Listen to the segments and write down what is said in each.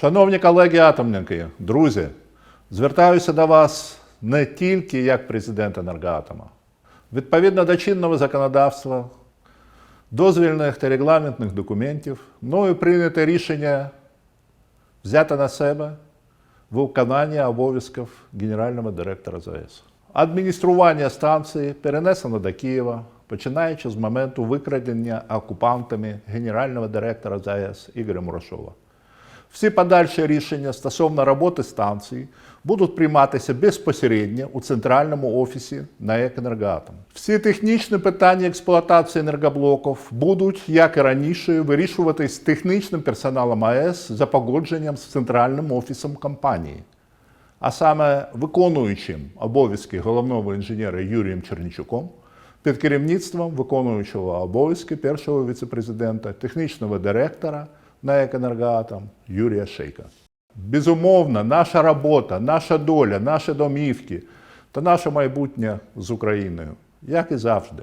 Шановні колеги-атомники, друзі, звертаюся до вас не тільки як президент енергоатома. Відповідно до чинного законодавства, дозвільних та регламентних документів, мною прийнято рішення взяти на себе виконання обов'язків генерального директора ЗАЕС. Адміністрування станції перенесено до Києва, починаючи з моменту викрадення окупантами генерального директора ЗАЕС Ігоря Мурашова. Всі подальші рішення стосовно роботи станції будуть прийматися безпосередньо у центральному офісі НАЕК «Енергоатом». Всі технічні питання експлуатації енергоблоків будуть, як і раніше, вирішуватись технічним персоналом АЕС за погодженням з центральним офісом компанії, а саме виконуючим обов'язки головного інженера Юрієм Чернічуком під керівництвом виконуючого обов'язки першого віцепрезидента, технічного директора НАЕК «Енергоатом» Юрія Шейка. Безумовно, наша робота, наша доля, наші домівки та наше майбутнє з Україною, як і завжди,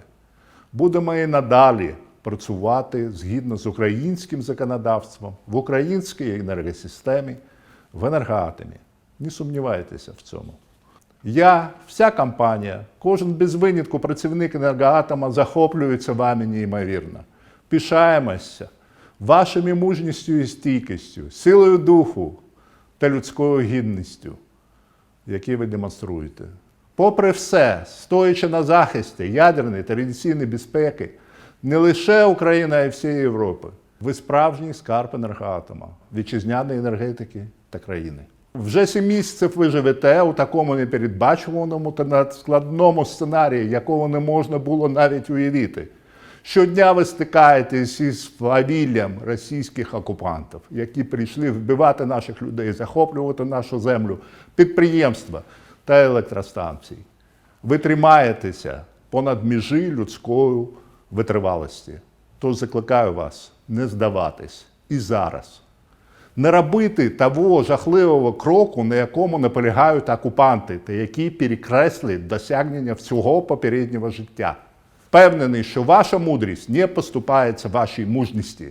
будемо і надалі працювати згідно з українським законодавством в українській енергосистемі, в енергоатомі. Не сумнівайтеся в цьому. Я, вся компанія, кожен без винятку працівник енергоатома захоплюється вами неймовірно. Пишаємося вашими мужністю і стійкістю, силою духу та людською гідністю, які ви демонструєте. Попри все, стоячи на захисті ядерної та радіаційної безпеки, не лише Україна, а й всієї Європи, ви справжній скарб енергоатома, вітчизняної енергетики та країни. Вже сім місяців ви живете у такому непередбачуваному та надскладному сценарії, якого не можна було навіть уявити. Щодня ви стикаєтесь із фавіллям російських окупантів, які прийшли вбивати наших людей, захоплювати нашу землю, підприємства та електростанції. Ви тримаєтеся понад межі людської витривалості. Тож закликаю вас не здаватись і зараз. Не робити того жахливого кроку, на якому наполягають окупанти, та які перекреслюють досягнення всього попереднього життя. Впевнений, що ваша мудрість не поступається вашій мужності,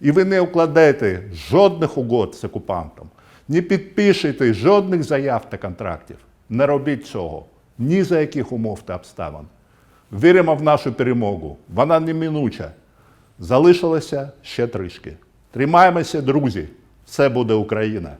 і ви не укладете жодних угод з окупантом, не підпишете жодних заяв та контрактів. Не робіть цього ні за яких умов та обставин. Віримо в нашу перемогу. Вона неминуча. Залишилося ще трішки. Тримаємося, друзі. Все буде Україна.